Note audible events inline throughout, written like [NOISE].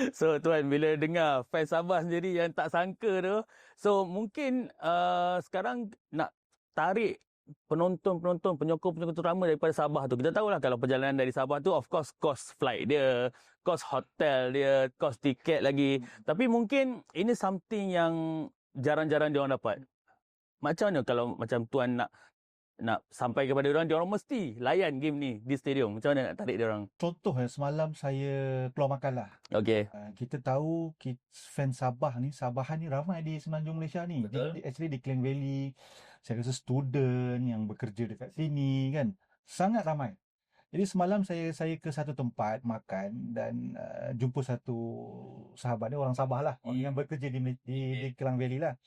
[LAUGHS] So tuan bila dengar fan Sabah sendiri yang tak sangka tu, so mungkin uh, sekarang nak tarik penonton-penonton, penyokong-penyokong terutama daripada Sabah tu. Kita tahulah kalau perjalanan dari Sabah tu of course cost flight dia, cost hotel dia, cost tiket lagi. Tapi mungkin ini something yang jarang-jarang dia orang dapat. Macam mana kalau macam tuan nak nak sampai kepada orang, dia orang mesti layan game ni di stadium. Macam mana nak tarik dia orang? Contoh eh, semalam saya keluar makan lah. Okay. Uh, kita tahu kita, fan Sabah ni, Sabahan ni ramai di semenanjung Malaysia ni. Betul. Di, actually di Klang Valley, saya rasa student yang bekerja dekat sini kan. Sangat ramai. Jadi semalam saya saya ke satu tempat makan dan uh, jumpa satu sahabat dia orang Sabah lah. Orang Hmm. yang bekerja di, di, di Klang Valley lah.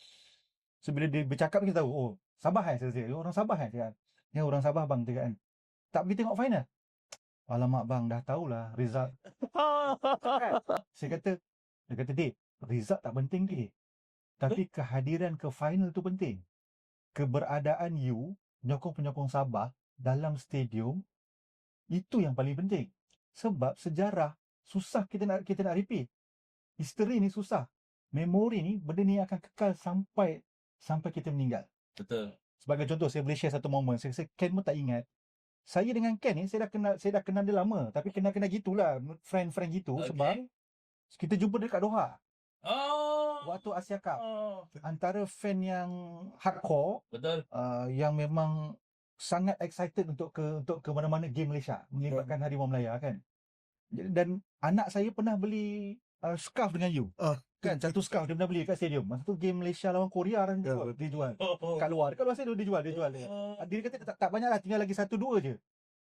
So bila dia bercakap kita tahu, oh Sabah eh? Saya "Oh, orang Sabah? Dia kata, Ya orang Sabah bang, dia kata kan. Tak pergi tengok final? Alamak bang, dah tahulah result Kan? [LAUGHS] Saya kata, dia kata, Dik, result tak penting, Dik. Tapi kehadiran ke final tu penting. Keberadaan you, penyokong-penyokong Sabah dalam stadium, itu yang paling penting. Sebab sejarah, susah kita nak kita nak repeat. History ni susah. Memori ni, benda ni akan kekal sampai sampai kita meninggal. Betul. Sebagai contoh, saya boleh share satu momen. Saya rasa Ken pun tak ingat. Saya dengan Ken ni, saya dah kenal saya dah kenal dia lama. Tapi kenal-kenal gitulah. Friend-friend gitu. Okay. Sebab kita jumpa dekat Doha. Oh. Waktu Asia Cup. oh. Antara fan yang hardcore, Betul. uh, yang memang sangat excited untuk ke untuk ke mana-mana game Malaysia. Melibatkan Harimau Melaya kan. Dan anak saya pernah beli uh, scarf dengan you. Ah. Kan, satu scarf dia pernah beli kat stadium. Masa tu game Malaysia lawan Korea kan Ya, dia jual. Oh. Kat luar. Dekat luar stadium dia jual, dia jual. Dia. Oh. Ah, Dia kata tak, tak banyak lah, tinggal lagi satu dua je.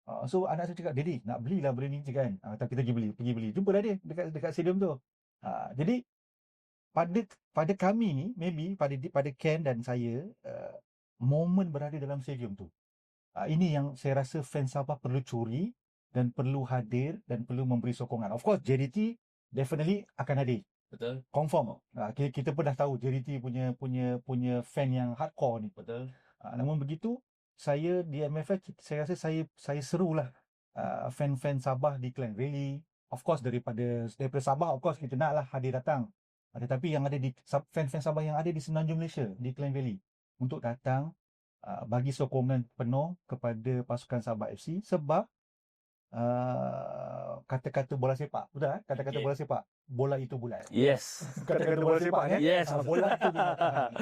Uh, so anak saya cakap, Dedi nak belilah benda ni je kan. Uh, tapi kita pergi beli, pergi beli. Jumpalah dia dekat dekat stadium tu. Uh, jadi pada pada kami ni, maybe pada pada Ken dan saya, uh, momen berada dalam stadium tu. Uh, ini yang saya rasa fans Sabah perlu curi dan perlu hadir dan perlu memberi sokongan. Of course, JDT definitely akan hadir. Betul. Confirm. Uh, kita, kita pun dah tahu JDT punya punya punya fan yang hardcore ni. Betul. Uh, namun begitu, saya di MFF, saya rasa saya saya serulah uh, fan-fan Sabah di Klang Valley. Of course daripada daripada Sabah, of course kita naklah hadir datang. Uh, tetapi yang ada di fan-fan Sabah yang ada di Semenanjung Malaysia, di Klang Valley untuk datang uh, bagi sokongan penuh kepada pasukan Sabah FC sebab uh, kata-kata bola sepak, betul tak? Kata-kata Okay. bola sepak, bola itu bulat. Yes. [LAUGHS] Kata-kata bola sepak ya. Yes. Ah, bola itu binatang. [LAUGHS]